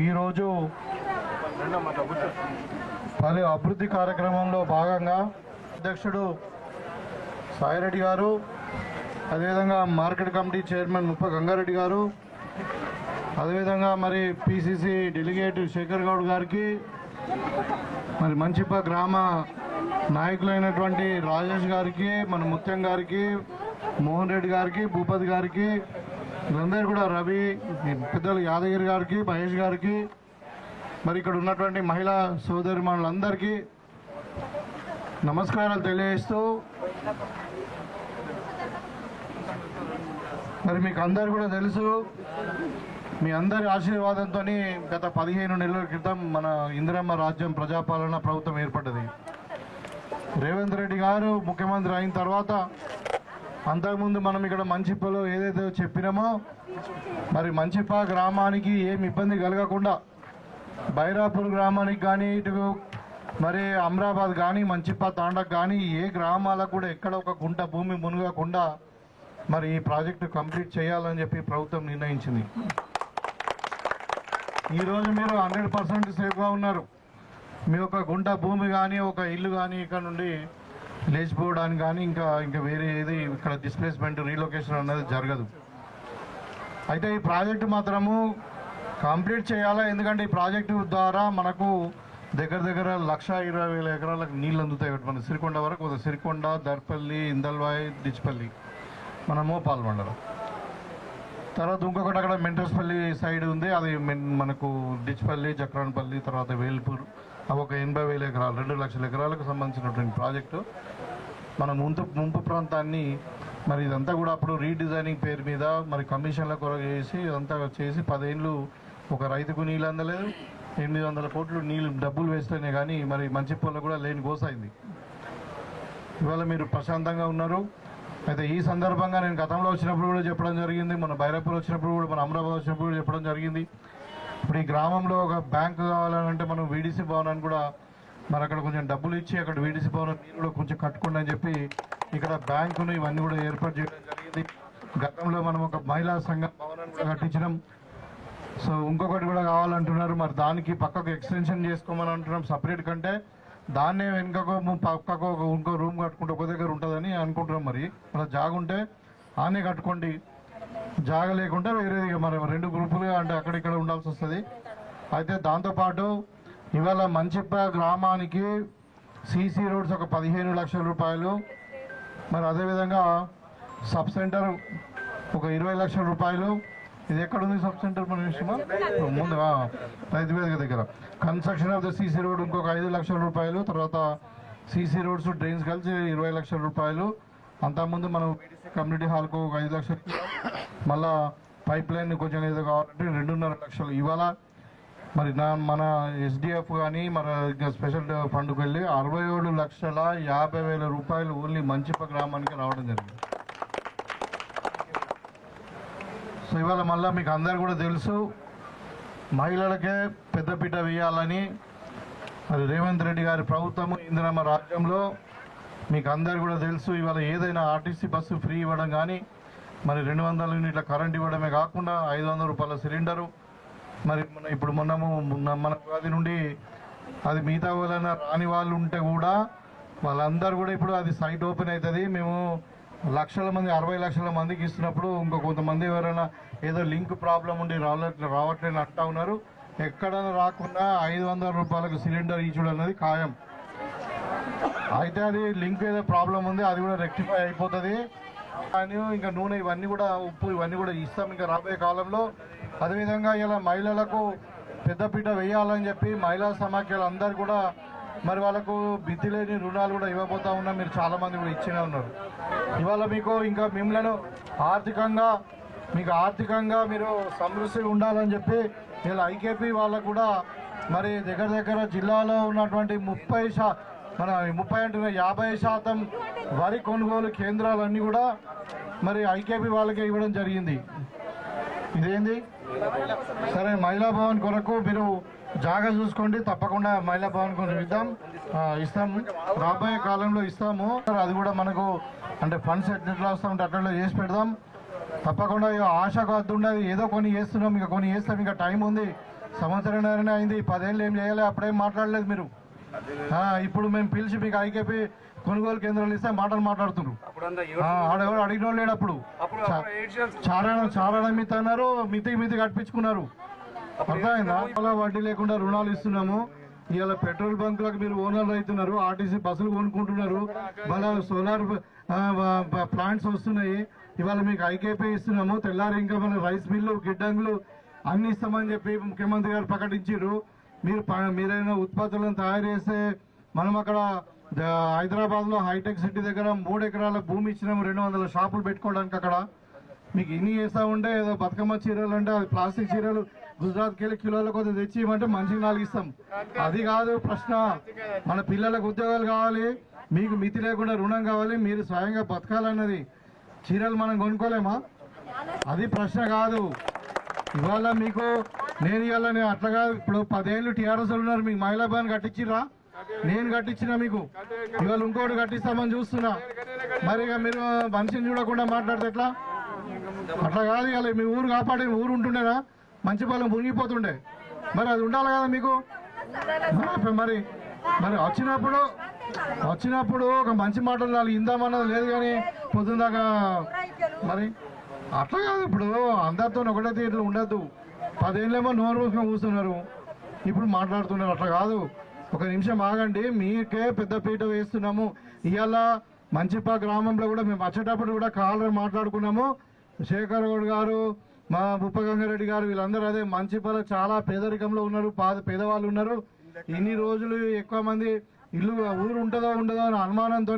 ఈరోజు పలు అభివృద్ధి కార్యక్రమంలో భాగంగా అధ్యక్షుడు సాయిరెడ్డి గారు అదేవిధంగా మార్కెట్ కమిటీ చైర్మన్ ముప్ప గంగారెడ్డి గారు అదేవిధంగా మరి పిసిసి డెలిగేట్ శేఖర్ గౌడ్ గారికి మరి మంచిప్ప గ్రామ నాయకులైనటువంటి రాజేష్ గారికి మన ముత్యం గారికి మోహన్ రెడ్డి గారికి భూపతి గారికి వీళ్ళందరూ కూడా రవి పెద్దలు యాదగిరి గారికి మహేష్ గారికి మరి ఇక్కడ ఉన్నటువంటి మహిళా సోదరిమణులందరికీ నమస్కారాలు తెలియజేస్తూ మరి మీకు అందరు కూడా తెలుసు మీ అందరి ఆశీర్వాదంతో గత పదిహేను నెలల క్రితం మన ఇందిరమ్మ రాజ్యం ప్రజాపాలన ప్రభుత్వం ఏర్పడ్డది. రేవంత్ రెడ్డి గారు ముఖ్యమంత్రి అయిన తర్వాత అంతకుముందు మనం ఇక్కడ మంచిప్పలో ఏదైతే చెప్పినామో మరి మంచిప్ప గ్రామానికి ఏం ఇబ్బంది కలగకుండా బైరాపూర్ గ్రామానికి కానీ ఇటు మరి అమరాబాద్ కానీ మంచిప్ప తాండకు కానీ ఏ గ్రామాలకు కూడా ఎక్కడ ఒక గుంట భూమి మునగకుండా మరి ఈ ప్రాజెక్టు కంప్లీట్ చేయాలని చెప్పి ప్రభుత్వం నిర్ణయించింది. ఈరోజు మీరు హండ్రెడ్ పర్సెంట్ సేఫ్గా ఉన్నారు. మీ యొక్క గుంట భూమి కానీ ఒక ఇల్లు కానీ ఇక్కడ నుండి లేచిపోవడానికి కానీ ఇంకా ఇంకా వేరే ఏది ఇక్కడ డిస్ప్లేస్మెంట్ రీలొకేషన్ అనేది జరగదు. అయితే ఈ ప్రాజెక్టు మాత్రము కంప్లీట్ చేయాలా? ఎందుకంటే ఈ ప్రాజెక్టు ద్వారా మనకు దగ్గర దగ్గర లక్ష ఇరవై వేల ఎకరాలకు నీళ్ళు అందుతాయి మన సిరికొండ వరకు సిరికొండ దర్పల్లి ఇందల్వాయి డిచ్పల్లి మన మోపాల్ మండలం తర్వాత ఇంకొకటి అక్కడ మెంటర్స్పల్లి సైడ్ ఉంది. అది మనకు డిచ్పల్లి చక్రాన్పల్లి తర్వాత వేల్పూర్. అవి ఒక ఎనభై వేల ఎకరాలు రెండు లక్షల ఎకరాలకు సంబంధించినటువంటి ప్రాజెక్టు. మన ముంపు ముంపు ప్రాంతాన్ని మరి ఇదంతా కూడా అప్పుడు రీడిజైనింగ్ పేరు మీద మరి కమిషన్ల కొరకు చేసి ఇదంతా చేసి పదేళ్ళు ఒక రైతుకు నీళ్ళు అందలేదు. ఎనిమిది వందల కోట్లు నీళ్ళు డబ్బులు వేస్తేనే కానీ మరి మంచి పొల కూడా లేని గోసైంది ఇవాళ మీరు ప్రశాంతంగా ఉన్నారు. అయితే ఈ సందర్భంగా నేను గతంలో వచ్చినప్పుడు కూడా చెప్పడం జరిగింది మన బైరాపూర్ వచ్చినప్పుడు కూడా మన అమరాబాద్ వచ్చినప్పుడు కూడా చెప్పడం జరిగింది. ఇప్పుడు ఈ గ్రామంలో ఒక బ్యాంక్ కావాలంటే మనం వీడీసీ భవనాన్ని కూడా మరి అక్కడ కొంచెం డబ్బులు ఇచ్చి అక్కడ వీడీసీ భవనం మీరు కూడా కొంచెం కట్టుకోండి అని చెప్పి ఇక్కడ బ్యాంకును ఇవన్నీ కూడా ఏర్పాటు చేయడం జరిగింది. గతంలో మనం ఒక మహిళా సంఘం భవనాన్ని కూడా కట్టించినాం. సో ఇంకొకటి కూడా కావాలంటున్నారు. మరి దానికి పక్కకు ఎక్స్టెన్షన్ చేసుకోమని అంటున్నాం. సపరేట్ కంటే దాన్నే వెనుకకు పక్కకు ఒక ఇంకో రూమ్ కట్టుకుంటే ఒక దగ్గర ఉంటుందని అనుకుంటున్నాం మరి. మన జాగ ఉంటే ఆనే కట్టుకోండి. జాగ లేకుంటే వేరేది మరి రెండు గ్రూపులుగా అంటే అక్కడిక్కడ ఉండాల్సి వస్తుంది. అయితే దాంతోపాటు ఇవాళ మంచిప్ప గ్రామానికి సీసీ రోడ్స్ ఒక పదిహేను లక్షల రూపాయలు. మరి అదేవిధంగా సబ్ సెంటర్ ఒక ఇరవై లక్షల రూపాయలు. ఇది ఎక్కడ ఉంది సబ్ సెంటర్ మన విషయమా ముందు రైతు వేదిక దగ్గర. Construction of the CC road ఇంకొక ఐదు లక్షల రూపాయలు తర్వాత సీసీ రోడ్స్ డ్రైన్స్ కలిసి ఇరవై లక్షల రూపాయలు. అంతకుముందు మనం కమ్యూనిటీ హాల్కు ఒక ఐదు లక్షలు మళ్ళా పైప్ లైన్ కొంచెం ఏదో కావాలంటే రెండున్నర లక్షలు ఇవాళ మరి నా మన ఎస్డిఎఫ్ కానీ మన స్పెషల్ ఫండ్కి వెళ్ళి అరవై ఏడు లక్షల యాభై వేల రూపాయలు ఓన్లీ మంచిప గ్రామానికి రావడం జరిగింది. సో ఇవాళ మళ్ళీ మీకు అందరు కూడా తెలుసు. మహిళలకే పెద్దపీట వేయాలని మరి రేవంత్ రెడ్డి గారి ప్రభుత్వము ఇందిరమ్మ రాజ్యంలో మీకు అందరు కూడా తెలుసు. ఇవాళ ఏదైనా ఆర్టీసీ బస్సు ఫ్రీ ఇవ్వడం కానీ మరి రెండు వందల యూనిట్ల కరెంట్ ఇవ్వడమే కాకుండా ఐదు వందల రూపాయల సిలిండరు. మరి మన ఇప్పుడు మొన్నము మన ఉగాది నుండి అది మిగతా వాళ్ళైనా రాని వాళ్ళు ఉంటే కూడా వాళ్ళందరూ కూడా ఇప్పుడు అది సైట్ ఓపెన్ అవుతుంది. మేము లక్షల మంది అరవై లక్షల మందికి ఇస్తున్నప్పుడు ఇంకో కొంతమంది ఎవరైనా ఏదో లింక్ ప్రాబ్లం ఉండి రావట్లేదు రావట్లేని అంటా ఉన్నారు. ఎక్కడైనా రాకుండా ఐదు వందల రూపాయలకు సిలిండర్ ఇచ్చుడు అన్నది ఖాయం. అయితే అది లింక్ ఏదో ప్రాబ్లం ఉంది అది కూడా రెక్టిఫై అయిపోతుంది. కానీ ఇంకా నూనె ఇవన్నీ కూడా ఉప్పు ఇవన్నీ కూడా ఇస్తాం ఇంకా రాబోయే కాలంలో. అదేవిధంగా ఇలా మహిళలకు పెద్దపీట వేయాలని చెప్పి మహిళా సమాఖ్యలు అందరు కూడా మరి వాళ్ళకు బిద్ది లేని రుణాలు కూడా ఇవ్వబోతా ఉన్నా మీరు చాలామంది కూడా ఇచ్చినే ఉన్నారు. ఇవాళ మీకు ఇంకా మిమ్మల్ని ఆర్థికంగా మీకు ఆర్థికంగా మీరు సమృద్ధి ఉండాలని చెప్పి ఇలా ఐకేపీ వాళ్ళకు కూడా మరి దగ్గర దగ్గర జిల్లాలో ఉన్నటువంటి ముప్పై శా మన ముప్పై అంటే యాభై శాతం వరి కొనుగోలు కేంద్రాలన్నీ కూడా మరి ఐకేపీ వాళ్ళకే ఇవ్వడం జరిగింది. ఇదేంది? సరే మహిళా భవన్ కొరకు మీరు జాగా చూసుకోండి తప్పకుండా మహిళా భవన్ కొరకు ఇద్దాం. ఇస్తాము. రాబోయే కాలంలో ఇస్తాము. అది కూడా మనకు అంటే ఫండ్స్ ఎట్లా వస్తామంటే అట్లా చేసి పెడదాం. తప్పకుండా ఇక ఆశకు వద్దు ఉండదు ఏదో కొన్ని చేస్తున్నాం. ఇంకా కొన్ని చేస్తాం. ఇంకా టైం ఉంది. సంవత్సరం అయింది. పదేళ్ళు ఏం చేయాలి? అప్పుడేం మాట్లాడలేదు మీరు. ఇప్పుడు మేము పిలిచి మీకు ఐకేపీ కొనుగోలు కేంద్రాలు ఇస్తే మాటలు మాట్లాడుతున్నారు. అప్పుడంతా ఆ, ఆడెవడు అడిగిన లేడు అప్పుడు. అప్పుడు చా- అప్పుడు ఎయిట్ ఇయర్స్ చారాణం చారాణం మిత అన్నారు మితి మితి కట్టించుకున్నారు. వడ్డీ లేకుండా రుణాలు ఇస్తున్నాము. ఇవాళ పెట్రోల్ బంకులకు మీరు ఓనర్లు అవుతున్నారు ఆర్టీసీ బస్సులు కొనుక్కుంటున్నారు మళ్ళా సోలార్ ప్లాంట్స్ వస్తున్నాయి. ఇవాళ మీకు ఐకేపీ ఇస్తున్నాము తెల్లారి ఇంకా మన రైస్ మిల్లు గిడ్డంగులు అన్ని ఇస్తామని చెప్పి ముఖ్యమంత్రి గారు ప్రకటించారు. మీరు మీరైనా ఉత్పత్తులను తయారు చేస్తే మనం అక్కడ హైదరాబాద్లో హైటెక్ సిటీ దగ్గర మూడు ఎకరాల భూమి ఇచ్చినాము రెండు వందల షాపులు పెట్టుకోవడానికి అక్కడ. మీకు ఇన్ని చేస్తా ఉంటే ఏదో బతుకమ్మ చీరలు అంటే అది ప్లాస్టిక్ చీరలు గుజరాత్కి వెళ్ళి కిలోల కొద్ది తెచ్చి ఇవ్వమంటే మనిషికి నాలుగు ఇస్తాం. అది కాదు ప్రశ్న. మన పిల్లలకు ఉద్యోగాలు కావాలి మీకు మితి లేకుండా రుణం కావాలి మీరు స్వయంగా బతకాలన్నది. చీరలు మనం కొనుక్కోలేమా? అది ప్రశ్న కాదు. ఇవాళ మీకు నేను ఇవాళ నేను అట్లా కాదు. ఇప్పుడు పదేళ్ళు టీఆర్ఎస్ ఉన్నారు మీకు మహిళా భవన్ కట్టించిర్రా? నేను కట్టించిన మీకు. ఇవాళ ఇంకోటి కట్టిస్తామని చూస్తున్నా. మరి ఇక మీరు మనిషిని చూడకుండా మాట్లాడితే ఎట్లా? అట్లా కాదు ఇవాళ మీ ఊరు కాపాడే ఊరు ఉంటుండేనా? మంచి పొలం మునిగిపోతుండే మరి అది ఉండాలి కదా మీకు? మరి- మరి వచ్చినప్పుడు వచ్చినప్పుడు ఒక మంచి మాటలు నాలుగు ఇందామన్నది లేదు కానీ పొద్దుందాకా మరి అట్లా కాదు ఇప్పుడు. అందరితో ఒకటే తీరులో ఉండద్దు. పదేళ్ళేమో నోరు మూసుకొని కూర్చున్నారు. ఇప్పుడు మాట్లాడుతున్నారు. అట్లా కాదు. ఒక నిమిషం ఆగండి. మీకే పెద్ద పీట వేస్తున్నాము. ఇవాళ మంచిపా గ్రామంలో కూడా మేము వచ్చేటప్పుడు కూడా కాలర్ మాట్లాడుకున్నాము. శేఖర్ గౌడ్ గారు మా ముప్పగంగారెడ్డి గారు వీళ్ళందరూ అదే మంచిపల చాలా పేదరికంలో ఉన్నారు పాద పేదవాళ్ళు ఉన్నారు. ఇన్ని రోజులు ఎక్కువ మంది ఇల్లు ఊరు ఉంటుందో ఉండదో అని అనుమానంతో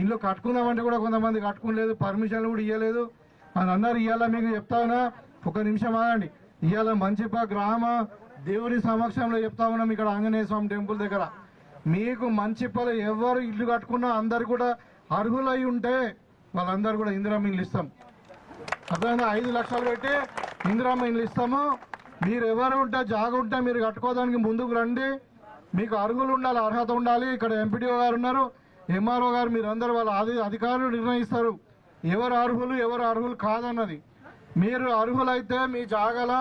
ఇల్లు కట్టుకుందామంటే కూడా కొంతమంది కట్టుకోలేదు పర్మిషన్లు కూడా ఇవ్వలేదు అని అన్నారు ఇవాళ మీకు చెప్తావునా ఒక నిమిషం ఆగండి. ఇవాళ మంచిప గ్రామ దేవుని సమక్షంలో చెప్తా ఉన్నాం ఇక్కడ ఆంజనేయ స్వామి టెంపుల్ దగ్గర. మీకు మంచిపల ఎవరు ఇల్లు కట్టుకున్నా అందరు కూడా అర్హులై ఉంటే వాళ్ళందరూ కూడా ఇందిరా ఇల్లు ఇస్తాం. అర్థమైందా ఐదు లక్షలు పెట్టి ఇందిరామ్మ ఇల్లు ఇస్తాము. మీరు ఎవరు ఉంటే జాగ ఉంటే మీరు కట్టుకోవడానికి ముందుకు రండి. మీకు అర్హులు ఉండాలి అర్హత ఉండాలి. ఇక్కడ ఎంపీడీఓ గారు ఉన్నారు ఎంఆర్ఓ గారు మీరందరూ వాళ్ళ అధి అధికారులు నిర్ణయిస్తారు. ఎవరు అర్హులు ఎవరు అర్హులు కాదన్నది. మీరు అర్హులైతే మీ జాగల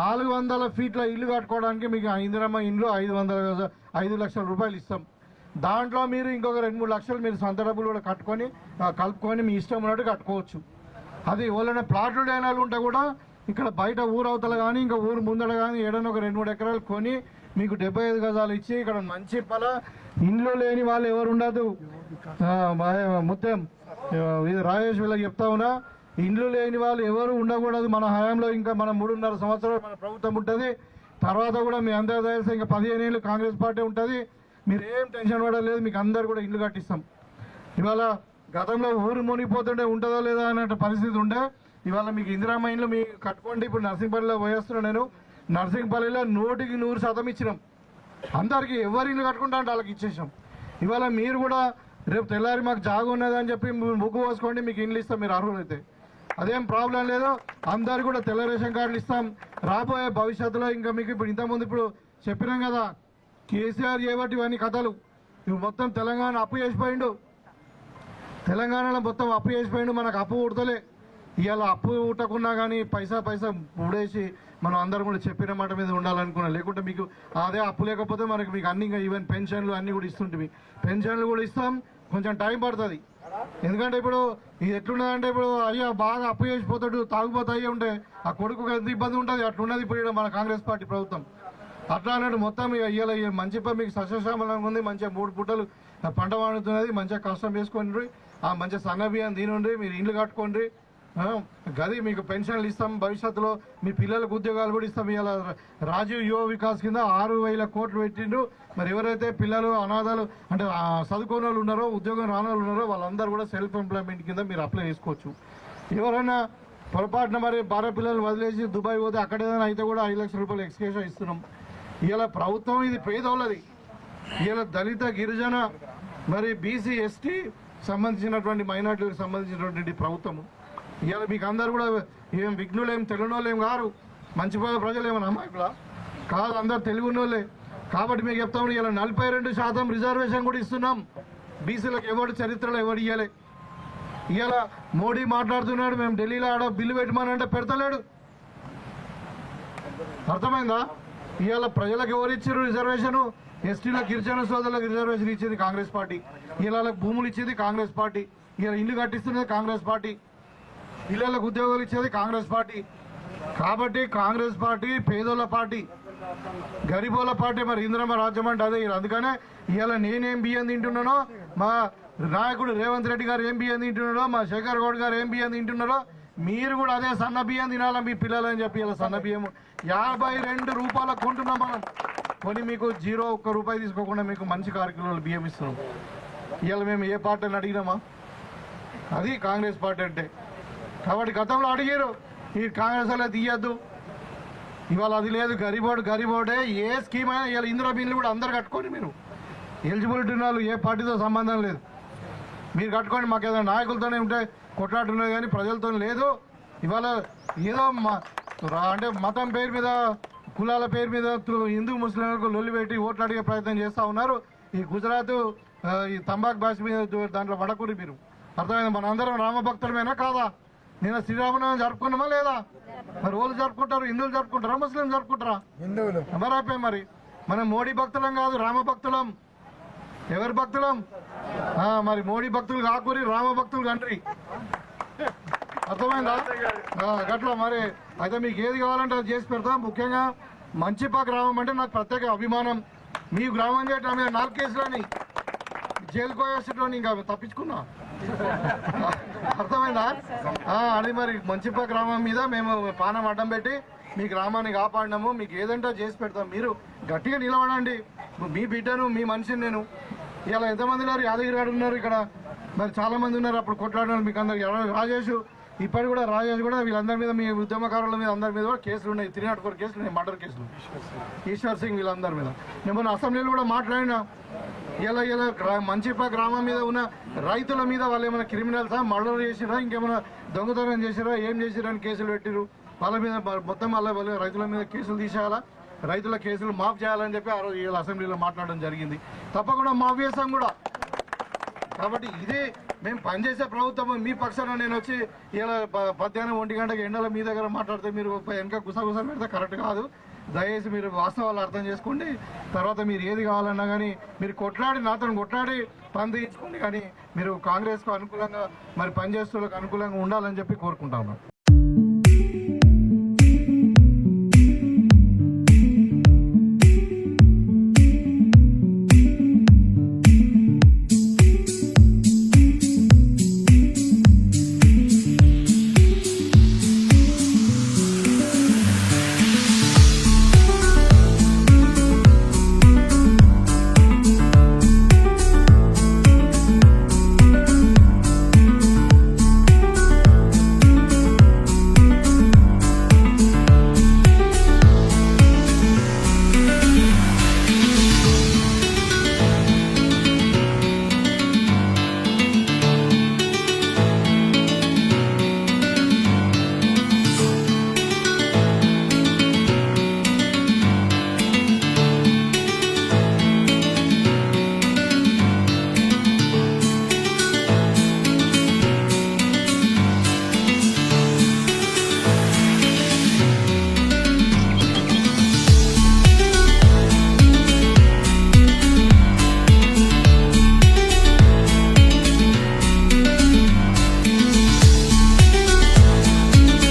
నాలుగు వందల ఫీట్ల ఇల్లు కట్టుకోవడానికి మీకు ఇందిరమ్మ ఇండ్లు ఐదు వందల ఐదు లక్షల రూపాయలు ఇస్తాం. దాంట్లో మీరు ఇంకొక రెండు మూడు లక్షలు మీరు సొంత డబ్బులు కూడా కట్టుకొని కలుపుకొని మీ ఇష్టం ఉన్నట్టు కట్టుకోవచ్చు. అది ఎవరైనా ప్లాట్లు డైనాలు ఉంటే కూడా ఇక్కడ బయట ఊరవతలు కానీ ఇంకా ఊరు ముందర కానీ ఏడైనా ఒక రెండు మూడు ఎకరాలు కొని మీకు డెబ్బై ఐదు గజాలు ఇచ్చి ఇక్కడ మంచి పల ఇండ్లు లేని వాళ్ళు ఎవరు ఉండదు. మొత్తం ఇది రాజేష్ వీళ్ళకి చెప్తా ఉన్నా ఇండ్లు లేని వాళ్ళు ఎవరు ఉండకూడదు. మన హయాంలో ఇంకా మన మూడున్నర సంవత్సరాలు మన ప్రభుత్వం ఉంటుంది. తర్వాత కూడా మీ అందరి తెలిసి ఇంకా పదిహేను ఏళ్ళు కాంగ్రెస్ పార్టీ ఉంటుంది. మీరు ఏం టెన్షన్ పడలేదు మీకు అందరు కూడా ఇల్లు కట్టిస్తాం. ఇవాళ గతంలో ఊరు మునిగిపోతుంటే ఉంటుందో లేదా అనే పరిస్థితి ఉండే. ఇవాళ మీకు ఇందిరా ఇండ్లు మీకు కట్టుకోండి. ఇప్పుడు నర్సింగ్పల్లిలో పోయేస్తున్నా నేను. నర్సింగ్పల్లిలో నూటికి నూరు శాతం ఇచ్చినాం. అందరికి ఎవరి ఇల్లు కట్టుకుంటా అంటే వాళ్ళకి ఇచ్చేసాం. ఇవాళ మీరు కూడా రేపు తెల్లారి మాకు జాగ ఉన్నదని చెప్పి ముగ్గు పోసుకోండి మీకు ఇండ్లు ఇస్తాం మీరు అర్హులైతే. అదేం ప్రాబ్లం లేదు. అందరు కూడా తెల్ల రేషన్ కార్డులు ఇస్తాం. రాబోయే భవిష్యత్తులో ఇంకా మీకు ఇప్పుడు ఇంతకుముందు ఇప్పుడు చెప్పినాం కదా కేసీఆర్ చేయబట్టి ఇవన్నీ కథలు. ఇప్పుడు మొత్తం తెలంగాణ అప్పు చేసిపోయిండు. తెలంగాణలో మొత్తం అప్పు చేసిపోయిండు మనకు అప్పు ఉడతలే ఇవాళ అప్పు ఉట్టకున్నా కానీ పైసా పైసా ఉడేసి మనం అందరం కూడా చెప్పిన మాట మీద ఉండాలనుకున్నాం. లేకుంటే మీకు అదే అప్పు లేకపోతే మనకి మీకు అన్ని ఇంకా ఈవెన్ పెన్షన్లు అన్నీ కూడా ఇస్తుంటివి. పెన్షన్లు కూడా ఇస్తాం కొంచెం టైం పడుతుంది. ఎందుకంటే ఇప్పుడు ఇది ఎట్లున్నదంటే ఇప్పుడు అయ్యా బాగా అప్పు చేసిపోతాడు తాగుపోతా ఉంటే ఆ కొడుకు ఎంత ఇబ్బంది ఉంటుంది అట్లున్నది ఇప్పుడు మన కాంగ్రెస్ పార్టీ ప్రభుత్వం. అట్లా అన్నట్టు మొత్తం ఇక ఇవాళ మంచి మీకు సస్యశ్యామలంగా ఉంది మంచిగా మూడు పుట్టలు పంట పండుతున్నది మంచిగా కష్టం చేసుకొని ఆ మంచిగా సన్న బియ్యం తినండి మీరు ఇండ్లు కట్టుకోండి. గది మీకు పెన్షన్లు ఇస్తాం భవిష్యత్తులో మీ పిల్లలకు ఉద్యోగాలు కూడా ఇస్తాం. ఇవాళ రాజీవ్ యువ వికాస్ కింద ఆరు వేల కోట్లు పెట్టిండు. మరి ఎవరైతే పిల్లలు అనాథాలు అంటే ఆ, చదువుకోని వాళ్ళు ఉన్నారో ఉద్యోగం రాని వాళ్ళు ఉన్నారో వాళ్ళందరూ కూడా సెల్ఫ్ ఎంప్లాయ్మెంట్ కింద మీరు అప్లై చేసుకోవచ్చు. ఎవరైనా పొరపాటున మరి భార్య పిల్లలు వదిలేసి దుబాయ్ పోతే అక్కడ ఏదైనా అయితే కూడా ఐదు లక్షల రూపాయలు ఎక్స్కేషన్ ఇస్తున్నాం. ఇవాళ ప్రభుత్వం ఇది పేదోళ్ళది. ఇవాళ దళిత గిరిజన మరి బీసీ ఎస్టీ సంబంధించినటువంటి మైనార్టీలకు సంబంధించినటువంటి ప్రభుత్వము. ఇవాళ మీకు అందరు కూడా ఏం విఘ్నులేం తెలుగునోళ్ళు ఏం కారు? మంచి ప్రజలు ఏమైనా అమ్మాయికులా కాదు అందరు తెలుగునోళ్ళే కాబట్టి మీకు చెప్తాము ఇలా నలభై రెండు శాతం రిజర్వేషన్ కూడా ఇస్తున్నాం. బీసీలకు ఎవరు చరిత్రలో ఎవరు ఇవ్వలే ఇవాళ మోడీ మాట్లాడుతున్నాడు మేము ఢిల్లీలో ఆడ బిల్లు పెట్టమని పెడతలేడు. అర్థమైందా? ఇవాళ ప్రజలకు ఎవరు ఇచ్చారు రిజర్వేషన్? ఎస్టీలో గిరిజన సోదరులకు రిజర్వేషన్ ఇచ్చేది కాంగ్రెస్ పార్టీ. ఇవాళ భూములు ఇచ్చేది కాంగ్రెస్ పార్టీ. ఇలా ఇల్లు కట్టిస్తున్నది కాంగ్రెస్ పార్టీ. పిల్లలకు ఉద్యోగాలు ఇచ్చేది కాంగ్రెస్ పార్టీ. కాబట్టి కాంగ్రెస్ పార్టీ పేదోళ్ళ పార్టీ. గరీబోళ్ళ పార్టీ మరి ఇంద్రమ్మ రాజ్యం అంటే అదే. అందుకనే ఇవాళ నేనేం బియ్యం తింటున్నానో మా నాయకుడు రేవంత్ రెడ్డి గారు ఏం బియ్యం తింటున్నాడో మా శేఖర్ గౌడ్ గారు ఏం బియ్యం తింటున్నారో మీరు కూడా అదే సన్న బియ్యం తినాలని మీ పిల్లలని చెప్పి ఇలా సన్న బియ్యం యాభై రెండు రూపాయలకు కొంటున్నాం మనం. కొని మీకు జీరో ఒక్క రూపాయి తీసుకోకుండా మీకు మంచి కార్యక్రమాలు బియ్యం ఇస్తున్నాం. ఇవాళ మేము ఏ పార్టీని అడిగినామా? అది కాంగ్రెస్ పార్టీ అంటే. కాబట్టి గతంలో అడిగారు ఈ కాంగ్రెస్ అలా తీయద్దు. ఇవాళ అది లేదు గరీబోడు గరీబోడే ఏ స్కీమ్ అయినా ఇవాళ ఇందిరా బిల్లు కూడా అందరు కట్టుకోండి మీరు. ఎలిజిబిలిటీ ఉన్న వాళ్ళు ఏ పార్టీతో సంబంధం లేదు. మీరు కట్టుకోండి మాకు ఏదైనా నాయకులతోనే ఉంటే కొట్లాడుతున్నారు కానీ ప్రజలతో లేదు. ఇవాళ ఏదో రా- అంటే మతం పేరు మీద కులాల పేరు మీద హిందూ ముస్లింలకు లొల్లి పెట్టి ఓట్లు అడిగే ప్రయత్నం చేస్తూ ఉన్నారు. ఈ గుజరాత్ ఈ తంబాక్ భాష మీద దాంట్లో పడకూరి మీరు. అర్థమైంది? మన అందరం రామభక్తులమేనా కాదా? నేను శ్రీరామనవమి జరుపుకున్నామా లేదా? మరి వాళ్ళు జరుపుకుంటారు హిందువులు జరుపుకుంటారా ముస్లిం జరుపుకుంటారా? హిందువులు. మరి అయిపోయి మరి? మనం మోడీ భక్తులం కాదు రామ భక్తులం ఎవరి భక్తులం? మరి మోడీ భక్తులు కాకూరి రామ భక్తులు కంట్రి అర్థమైందా? గట్లా మరి అయితే మీకు ఏది కావాలంటే అది చేసి పెడతాం. ముఖ్యంగా మంచిపా గ్రామం అంటే నాకు ప్రత్యేక అభిమానం. మీ గ్రామం చేయటం మీద నాలుగు కేసులని జైలుకు పోయేసేటోని ఇంకా తప్పించుకున్నా. అర్థమైందా? అది మరి మంచిపా గ్రామం మీద మేము పానం అడ్డం పెట్టి మీ గ్రామాన్ని కాపాడినాము. మీకు ఏదంటే చేసి పెడతాం. మీరు గట్టిగా నిలబడండి. మీ బిడ్డను మీ మనిషిని నేను. ఇలా ఎంతమంది ఉన్నారు? యాదగిరి గారు ఉన్నారు ఇక్కడ. మరి చాలా మంది ఉన్నారు అప్పుడు కొట్లాడినారు మీకు అందరికి. రాజేష్. ఇప్పటి కూడా రాజేష్ కూడా వీళ్ళందరి మీద మీ ఉద్యమకారుల మీద అందరి మీద కూడా కేసులు ఉన్నాయి. త్రీ నాట్ ఫోర్ కేసులు ఉన్నాయి మర్డర్ కేసులు. ఈశ్వర్ సింగ్. వీళ్ళందరి మీద. నేను మొన్న అసెంబ్లీలో కూడా మాట్లాడినా ఇలా ఇలా మంచిపా గ్రామం మీద ఉన్న రైతుల మీద వాళ్ళు ఏమైనా క్రిమినల్సా మర్డర్ చేసిరా ఇంకేమైనా దొంగతనం చేసిరా ఏం చేసిరా అని కేసులు పెట్టిరు వాళ్ళ మీద మొత్తం వాళ్ళ రైతుల మీద కేసులు తీసేయాలా? రైతుల కేసులు మాఫ్ చేయాలని చెప్పి ఆ రోజు వీళ్ళ అసెంబ్లీలో మాట్లాడడం జరిగింది. తప్పకుండా మాఫ్ చేస్తాం కూడా కాబట్టి ఇదే మేము పనిచేసే ప్రభుత్వం మీ పక్షాన నేను వచ్చి ఇలా మధ్యాహ్నం ఒంటి గంటకి ఎండల మీ దగ్గర మాట్లాడితే మీరు వెనక గుసగుస పెడితే కరెక్ట్ కాదు. దయచేసి మీరు వాస్తవాలు అర్థం చేసుకోండి. తర్వాత మీరు ఏది కావాలన్నా కానీ మీరు కొట్లాడి నాతో కొట్లాడి పని తీయించుకోండి. కానీ మీరు కాంగ్రెస్కు అనుకూలంగా మరి పనిచేస్తులకు అనుకూలంగా ఉండాలని చెప్పి కోరుకుంటా